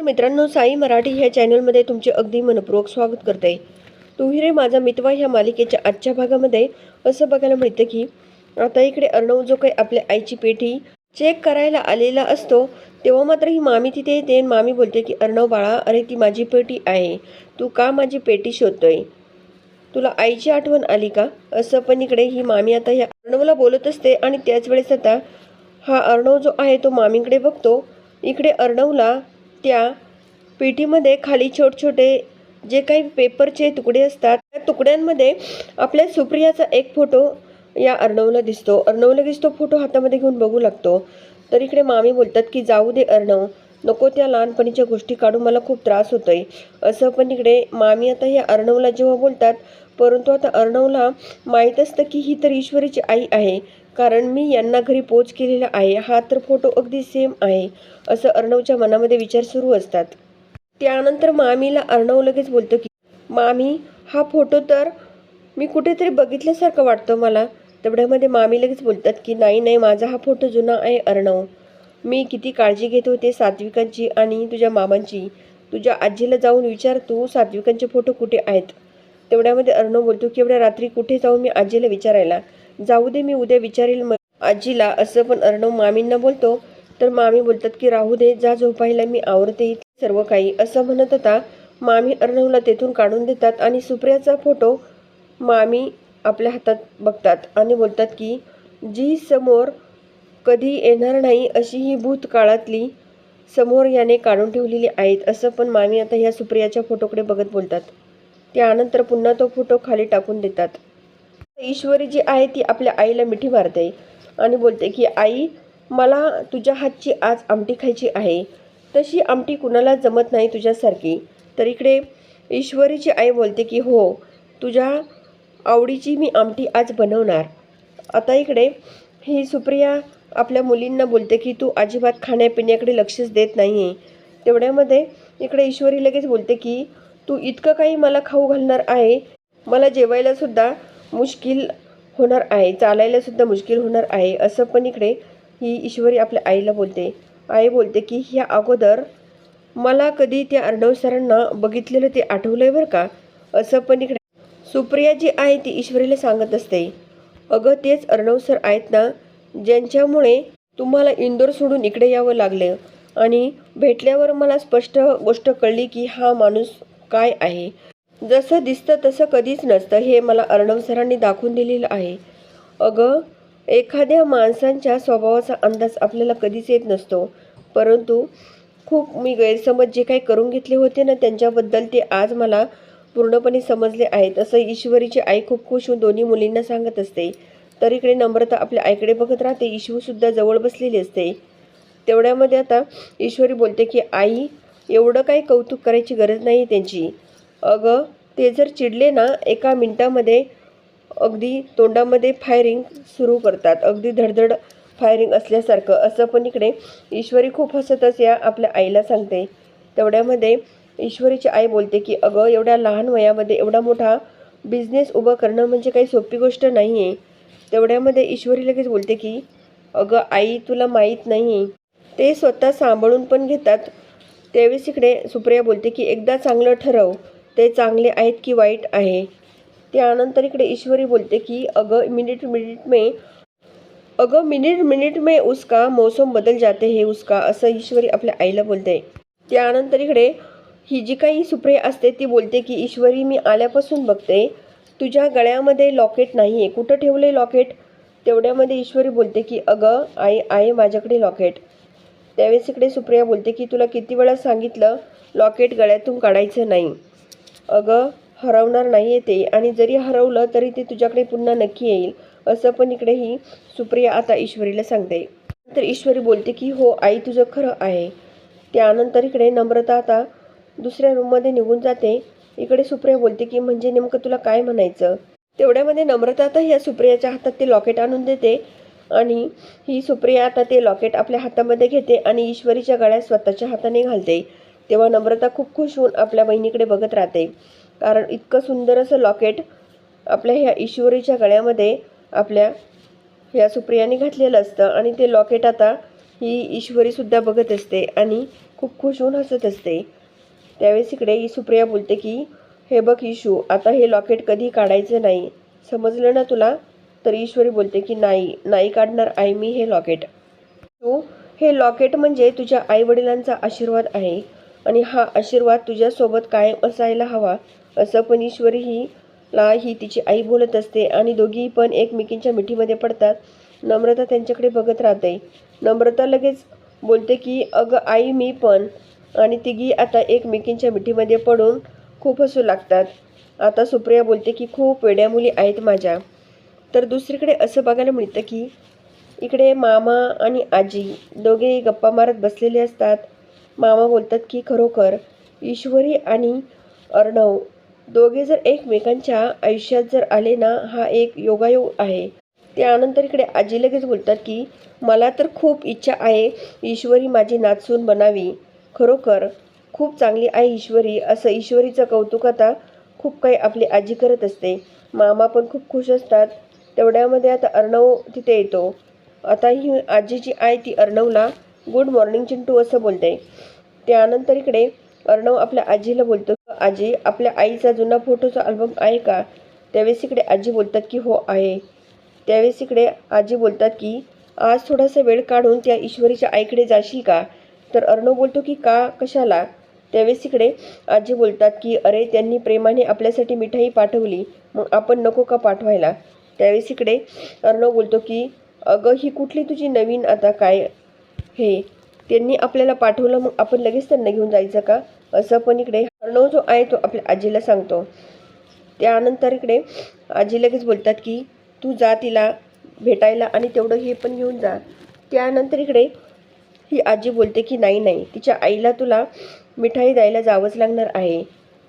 तर मित्रांनो साई मराठी ह्या चॅनलमध्ये तुमचे अगदी मनपूर्वक स्वागत करते. तू रे माझा मितवा ह्या मालिकेच्या आजच्या भागामध्ये असं बघायला मिळतं की आता इकडे अर्णव जो काही आपल्या आईची पेठी चेक करायला आलेला असतो तेव्हा मात्र ही मामी तिथे येते आणि मामी बोलते की अर्णव बाळा अरे ती माझी पेटी आहे. तू का माझी पेटी शोधतोय? तुला आईची आठवण आली का? असं पण इकडे ही मामी आता ह्या अर्णवला बोलत असते आणि त्याच वेळेस आता हा अर्णव जो आहे तो मामीकडे बघतो. इकडे अर्णवला त्या पेटीमध्ये खाली छोट छोटे जे काही पेपरचे तुकडे असतात त्या तुकड्यांमध्ये आपल्या सुप्रियाचा एक फोटो या अर्णवला दिसतो. अर्णव लगेच तो फोटो हातामध्ये घेऊन बघू लागतो. तर इकडे मामी बोलतात की जाऊ दे अर्णव नको त्या लहानपणीच्या गोष्टी काढून मला खूप त्रास होतोय. असं पण इकडे मामी आता या अर्णवला जेव्हा बोलतात परंतु आता अर्णवला माहीत असतं की ही तर ईश्वरीची आई आहे. कारण मी यांना घरी पोच केलेला आहे हा तर फोटो अगदी सेम आहे असं अर्णवच्या मनामध्ये विचार सुरू असतात. त्यानंतर मामीला अर्णव लगेच बोलतो की मामी हा फोटो तर मी कुठेतरी बघितल्यासारखं वाटतो मला. तेवढ्यामध्ये मामी लगेच बोलतात की नाही नाही माझा हा फोटो जुना आहे अर्णव. मी किती काळजी घेत होते सात्विकांची आणि तुझ्या मामांची. तुझ्या आजीला जाऊन विचार तू सात्विकांचे फोटो कुठे आहेत? तेवढ्यामध्ये अर्णव बोलतो की एवढ्या रात्री कुठे जाऊन मी आजीला विचारायला? जाऊ दे मी उद्या विचारेल म आजीला असं पण अर्णव मामींना बोलतो. तर मामी बोलतात की राहू दे जा झोपायला मी आवडते सर्व काही. असं म्हणत होता. मामी अर्णवला तेथून काढून देतात आणि सुप्रियाचा फोटो मामी आपल्या हातात बघतात आणि बोलतात की जी समोर कधी येणार नाही अशी ही भूतकाळातली समोर याने काढून ठेवलेली आहेत. असं पण मामी आता ह्या सुप्रियाच्या फोटोकडे बघत बोलतात. त्यानंतर पुन्हा तो फोटो खाली टाकून देतात. ईश्वरी जी आहे ती आपल्या आईला मिठी मारते आणि बोलते की आई मला तुझ्या हातची आज आमटी खायची आहे. तशी आमटी कुणाला जमत नाही तुझ्यासारखी. तर इकडे ईश्वरीची आई बोलते की हो तुझ्या आवडीची मी आमटी आज बनवणार. आता इकडे ही सुप्रिया आपल्या मुलींना बोलते की तू अजिबात खाण्यापिण्याकडे लक्षच देत नाही आहे तेवढ्यामध्ये इकडे ईश्वरी लगेच बोलते की तू इतकं काही मला खाऊ घालणार आहे. मला जेवायलासुद्धा मुश्किल होणार आहे चालायलासुद्धा मुश्किल होणार आहे असं पण इकडे ही ईश्वरी आपल्या आईला बोलते. आई बोलते की ह्या अगोदर मला कधी त्या अर्णव सरांना बघितलेलं ते आठवलंय बरं का? असं पण इकडे सुप्रिया जी आहे ती ईश्वरीला सांगत असते. अगं तेच अर्णव सर आहेत ना ज्यांच्यामुळे तुम्हाला इंदोर सोडून इकडे यावं लागलं आणि भेटल्यावर मला स्पष्ट गोष्ट कळली की हा माणूस काय आहे? जसं दिसतं तसं कधीच नसतं. हे मला अर्णव सरांनी दाखवून दिलेलं आहे. अगं एखाद्या माणसांच्या स्वभावाचा अंदाज आपल्याला कधीच येत नसतो. परंतु खूप मी गैरसमज जे काही करून घेतले होते ना त्यांच्याबद्दल ते आज मला पूर्णपणे समजले आहेत. असं ईश्वरीची आई खूप खुश होऊन दोन्ही मुलींना सांगत असते. तर इकडे नम्रता आपल्या आईकडे बघत राहते. ईशूसुद्धा जवळ बसलेली असते. तेवढ्यामध्ये आता ईश्वरी बोलते की आई एवढं काही कौतुक करायची गरज नाही त्यांची. अगं ते जर चिडले ना एका मिनटामध्ये अगदी तोंडामध्ये फायरिंग सुरू करतात. अगदी धडधड फायरिंग असल्यासारखं. असं पण इकडे ईश्वरी खूप हसतच या आपल्या आईला सांगते. तेवढ्यामध्ये ईश्वरीची आई बोलते की अगं एवढ्या लहान वयामध्ये एवढा मोठा बिझनेस उभं करणं म्हणजे काही सोपी गोष्ट नाही आहे तेवढ्यामध्ये ईश्वरी लगेच बोलते की अगं आई तुला माहीत नाही ते स्वतः सांभाळून पण घेतात. त्यावेळेस इकडे सुप्रिया बोलते की एकदा चांगलं ठरव. ते चांगले आहेत की वाईट आहे? त्यानंतर इकडे ईश्वरी बोलते की अगं मिनिट मिनिट में अगं मिनिट मिनिट में उसका मौसम बदल जाते हे उसका असं ईश्वरी आपल्या आईला बोलते. त्यानंतर इकडे ही जी काही सुप्रिया असते ती बोलते की ईश्वरी मी आल्यापासून बघते तुझ्या गळ्यामध्ये लॉकेट नाही आहे कुठं ठेवले लॉकेट तेवढ्यामध्ये ईश्वरी बोलते की अगं आई आहे माझ्याकडे लॉकेट त्यावेळेस इकडे सुप्रिया बोलते की तुला किती वेळा सांगितलं लॉकेट गळ्यातून काढायचं नाही. अगं हरवणार नाही आहे ते. आणि जरी हरवलं तरी ते तुझ्याकडे पुन्हा नक्की येईल. असं पण इकडे ही सुप्रिया आता ईश्वरीला सांगते. तर ईश्वरी बोलते की हो आई तुझं खरं आहे. त्यानंतर इकडे नम्रता आता दुसऱ्या रूममध्ये निघून जाते. इकडे सुप्रिया बोलते की म्हणजे नेमकं तुला काय म्हणायचं? तेवढ्यामध्ये नम्रता आता ह्या सुप्रियाच्या हातात ते लॉकेट आणून देते. आणि ही सुप्रिया आता ते लॉकेट आपल्या हातामध्ये घेते आणि ईश्वरीच्या गळ्यात स्वतःच्या हाताने घालते. तेव्हा नम्रता खूप खुश होऊन आपल्या बहिणीकडे बघत राहते. कारण इतकं सुंदर असं लॉकेट आपल्या ह्या ईश्वरीच्या गळ्यामध्ये आपल्या ह्या सुप्रियाने घातलेलं असतं आणि ते लॉकेट आता ही ईश्वरीसुद्धा बघत असते आणि खूप खुश होऊन हसत असते. त्यावेळेस इकडे ही सुप्रिया बोलते की हे बघ इशू आता हे लॉकेट कधी काढायचं नाही. समजलं ना तुला? तर ईश्वरी बोलते की नाही नाही काढणार आहे मी हे लॉकेट तू हे लॉकेट म्हणजे तुझ्या आईवडिलांचा आशीर्वाद आहे. आणि हा आशीर्वाद तुझ्यासोबत कायम असायला हवा असं पण ईश्वरी ही ला ही तिची आई बोलत असते. आणि दोघीही पण एकमेकींच्या मिठीमध्ये पडतात. नम्रता त्यांच्याकडे बघत राहते. नम्रता लगेच बोलते की अगं आई मी पण. आणि तिघी आता एकमेकींच्या मिठीमध्ये पडून खूप हसू लागतात. आता सुप्रिया बोलते की खूप वेड्या मुली आहेत माझ्या. तर दुसरीकडे असं बघायला मिळतं की इकडे मामा आणि आजी दोघे गप्पा मारत बसलेले असतात. मामा बोलतात की खरोखर ईश्वरी आणि अर्णव दोघे जर एकमेकांच्या आयुष्यात जर आले ना हा एक योगायोग आहे. त्यानंतर इकडे आजी लगेच बोलतात की मला तर खूप इच्छा आहे ईश्वरी माझी नाचून बनावी. खरोखर खूप चांगली आहे ईश्वरी. असं ईश्वरीचं कौतुक आता खूप काही आपली आजी करत असते. मामा पण खूप खुश असतात. तेवढ्यामध्ये आता अर्णव तिथे येतो. आता ही आजी जी आहे ती अर्णवला गुड मॉर्निंग चिंटू असं बोलते. त्यानंतर इकडे अर्णव आपल्या आजीला बोलतो आजी आपल्या आईचा जुना फोटोचा अल्बम आहे का? त्यावेळेस इकडे आजी बोलतात की हो आहे. त्यावेळेस इकडे आजी बोलतात की आज थोडासा वेळ काढून त्या ईश्वरीच्या आईकडे जाशील का? तर अर्णव बोलतो की का कशाला? त्यावेळेस इकडे आजी बोलतात की अरे त्यांनी प्रेमाने आपल्यासाठी मिठाई पाठवली मग आपण नको का पाठवायला? त्यावेळेस इकडे अर्णव बोलतो की अगं ही कुठली तुझी नवीन आता काय हे? त्यांनी आपल्याला पाठवलं मग आपण लगेच त्यांना घेऊन जायचं का? असं पण इकडे अर्णव जो आहे तो आपल्या आजीला सांगतो. त्यानंतर इकडे आजी लगेच बोलतात की तू जा तिला भेटायला आणि तेवढं हे पण घेऊन जा. त्यानंतर इकडे ही आजी बोलते की नाही नाही तिच्या आईला तुला मिठाई द्यायला जावंच लागणार आहे.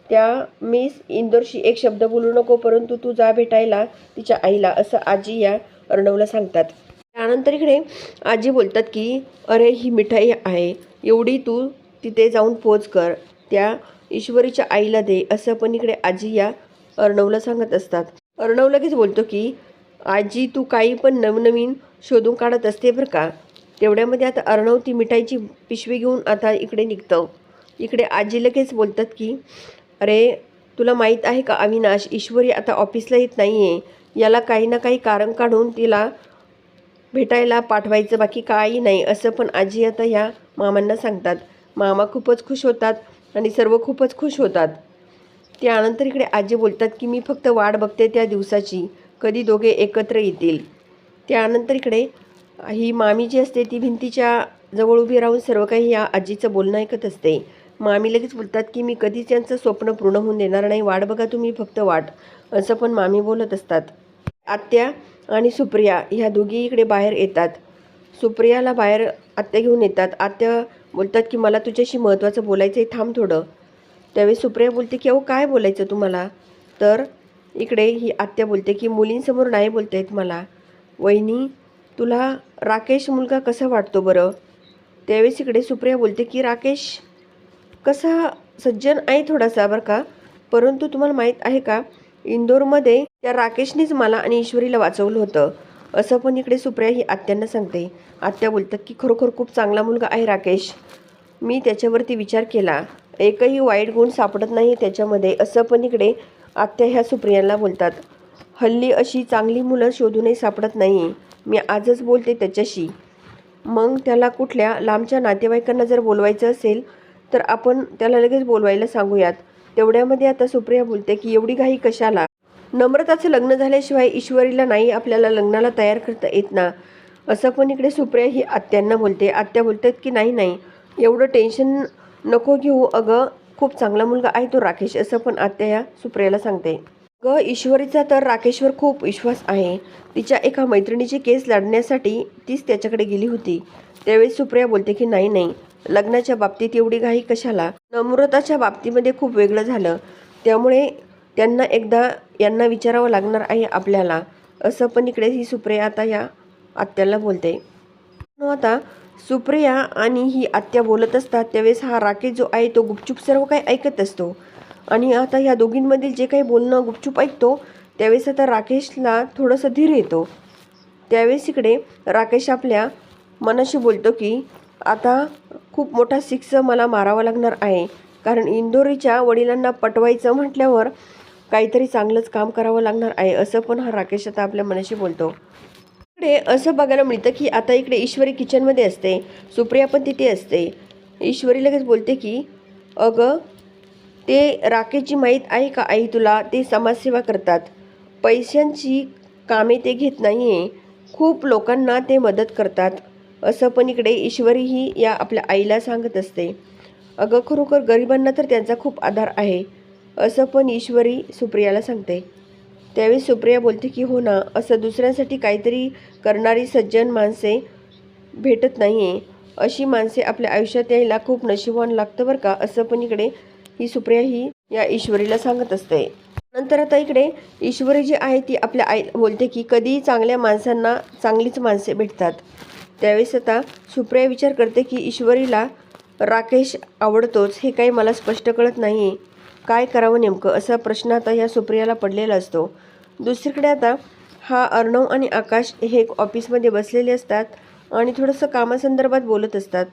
त्या मिस इंदोरशी एक शब्द बोलू नको परंतु तू जा भेटायला तिच्या आईला असं आजी या अर्णवला सांगतात. त्यानंतर इकडे आजी बोलतात की अरे ही मिठाई आहे. एवढी तू तिथे जाऊन पोच कर. त्या ईश्वरीच्या आईला दे. असं पण इकडे आजी या अर्णवला सांगत असतात. अर्णव लगेच बोलतो की आजी तू काही पण नवनवीन शोधून काढत असते बरं का. तेवढ्यामध्ये आता अर्णव ती मिठाईची पिशवी घेऊन आता इकडे निघतं. इकडे आजी लगेच बोलतात की अरे तुला माहीत आहे का अविनाश? ईश्वरी आता ऑफिसला येत नाही आहे याला काही ना काही कारण काढून तिला भेटायला पाठवायचं बाकी काही नाही असं पण आजी आता ह्या मामांना सांगतात. मामा खूपच खुश होतात आणि सर्व खूपच खुश होतात. त्यानंतर इकडे आजी बोलतात की मी फक्त वाट बघते त्या दिवसाची. कधी दोघे एकत्र येतील. त्यानंतर इकडे ही मामी जी असते ती भिंतीच्या जवळ उभी राहून सर्व काही या आजीचं बोलणं ऐकत असते. मामी लगेच बोलतात की मी कधीच यांचं स्वप्न पूर्ण होऊन देणार नाही. वाट बघा तुम्ही फक्त वाट. असं पण मामी बोलत असतात. आत्या आणि सुप्रिया ह्या दोघी इकडे बाहेर येतात. सुप्रियाला बाहेर आत्या घेऊन येतात. आत्या बोलतात की मला तुझ्याशी महत्त्वाचं बोलायचं आहे थांब थोडं. त्यावेळी सुप्रिया बोलते की अहो काय बोलायचं तुम्हाला? तर इकडे ही आत्या बोलते की मुलींसमोर नाही बोलता येत मला. वहिनी तुला राकेश मुलगा कसा वाटतो बरं? त्यावेळेस इकडे सुप्रिया बोलते की राकेश कसा सज्जन आहे थोडासा बरं का? परंतु तुम्हाला माहीत आहे का इंदोरमध्ये त्या राकेशनेच मला आणि ईश्वरीला वाचवलं होतं. असं पण इकडे सुप्रिया ही आत्यांना सांगते. आत्या बोलतात की खरोखर खूप चांगला मुलगा आहे राकेश. मी त्याच्यावरती विचार केला. एकही वाईट गुण सापडत नाही त्याच्यामध्ये. असं पण इकडे आत्या ह्या सुप्रियाला बोलतात. हल्ली अशी चांगली मुलं शोधूनही सापडत नाही. मी आजच बोलते त्याच्याशी. मग त्याला कुठल्या लांबच्या नातेवाईकांना जर बोलवायचं असेल तर आपण त्याला लगेच बोलवायला सांगूयात. तेवढ्यामध्ये आता सुप्रिया बोलते की एवढी घाई कशाला? नम्रताचं लग्न झाल्याशिवाय ईश्वरीला नाही आपल्याला लग्नाला तयार करता येत ना? असं पण इकडे सुप्रिया ही आत्यांना बोलते. आत्या बोलतात की नाही नाही एवढं टेन्शन नको घेऊ. अगं खूप चांगला मुलगा आहे तो राकेश असं पण आत्या या सुप्रियाला सांगते. ग ईश्वरीचा तर राकेशवर खूप विश्वास आहे. तिच्या एका मैत्रिणीची केस लढण्यासाठी तीच त्याच्याकडे गेली होती. त्यावेळेस सुप्रिया बोलते की नाही नाही लग्नाच्या बाबतीत एवढी घाई कशाला? नम्रताच्या बाबतीमध्ये खूप वेगळं झालं. त्यामुळे त्यांना एकदा यांना विचारावं लागणार आहे आपल्याला. असं पण इकडे ही सुप्रिया आता या आत्याला बोलते. आता सुप्रिया आणि ही आत्या बोलत असतात. त्यावेळेस हा राकेश जो आहे तो गुपचूप सर्व काही ऐकत असतो. आणि आता ह्या दोघींमधील जे काही बोलणं गुपचूप ऐकतो त्यावेळेस आता राकेशला थोडंसं धीर येतो. त्यावेळेस इकडे राकेश आपल्या मनाशी बोलतो की आता खूप मोठा सिक्स मला मारावा लागणार आहे. कारण इंदोरीच्या वडिलांना पटवायचं म्हटल्यावर काहीतरी चांगलंच काम करावं लागणार आहे असं पण हा राकेश आता आपल्या मनाशी बोलतो. इकडे असं बघायला मिळतं की आता इकडे ईश्वरी किचनमध्ये असते सुप्रिया पण तिथे असते. ईश्वरी लगेच बोलते की अगं ते राकेशची माहीत आहे का आई तुला? ते समाजसेवा करतात. पैशांची कामे ते घेत नाही आहे खूप लोकांना ते मदत करतात. असं पण इकडे ईश्वरीही या आपल्या आईला सांगत असते. अगं खरोखर गरिबांना तर त्यांचा खूप आधार आहे असं पण ईश्वरी सुप्रियाला सांगते. त्यावेळी सुप्रिया बोलते की हो ना असं दुसऱ्यांसाठी काहीतरी करणारी सज्जन माणसे भेटत नाही आहे अशी माणसे आपल्या आयुष्यात यायला खूप नशिबवान लागतं बरं का असं पण इकडे ही सुप्रिया ही या ईश्वरीला सांगत असते. नंतर आता इकडे ईश्वरी जी आहे ती आपल्या आई बोलते की कधीही चांगल्या माणसांना चांगलीच माणसे भेटतात. त्यावेळेस आता सुप्रिया विचार करते की ईश्वरीला राकेश आवडतोच हे काही मला स्पष्ट कळत नाही आहे काय करावं नेमकं? असा प्रश्न आता ह्या सुप्रियाला पडलेला असतो. दुसरीकडे आता हा अर्णव आणि आकाश हे एक ऑफिसमध्ये बसलेले असतात आणि थोडंसं कामासंदर्भात बोलत असतात.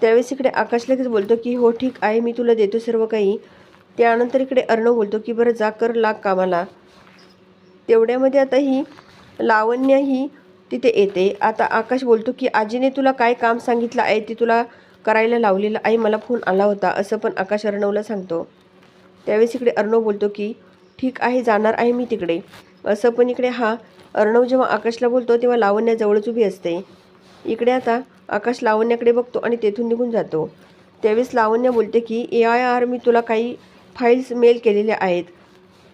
त्यावेळेस इकडे आकाश लगेच बोलतो की हो ठीक आहे मी तुला देतो सर्व काही. त्यानंतर इकडे अर्णव बोलतो की बरं जा कर लाग कामाला. तेवढ्यामध्ये आता ही लावण्य ही तिथे येते. आता आकाश बोलतो की आजीने तुला काय काम सांगितलं आहे? ते तुला करायला लावलेलं आहे. मला फोन आला होता. असं पण आकाश अर्णवला सांगतो. त्यावेळेस इकडे अर्णव बोलतो की ठीक आहे जाणार आहे मी तिकडे. असं पण इकडे हा अर्णव जेव्हा आकाशला बोलतो तेव्हा लावण्याजवळच उभी असते. इकडे आता आकाश लावण्याकडे बघतो आणि तेथून निघून जातो. त्यावेळेस लावण्य बोलते की ए आय आर मी तुला काही फाईल्स मेल केलेल्या आहेत.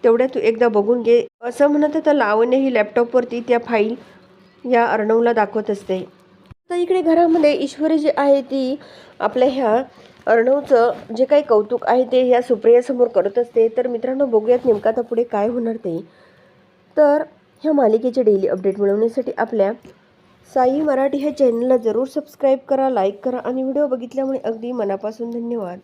तेवढ्या तू एकदा बघून घे. असं म्हणत आता लावण्य ही लॅपटॉपवरती त्या फाईल या अर्णवला दाखवत असते. तर इकडे घरामध्ये ईश्वरी जी आहे ती आपल्या ह्या अर्णवचं जे काही कौतुक आहे ते ह्या सुप्रियासमोर करत असते. तर मित्रांनो बघूयात नेमका आता पुढे काय होणार ते. तर ह्या मालिकेचे डेली अपडेट मिळवण्यासाठी आपल्या साई मराठी ह्या चॅनलला जरूर सबस्क्राईब करा लाईक करा आणि व्हिडिओ बघितल्यामुळे अगदी मनापासून धन्यवाद.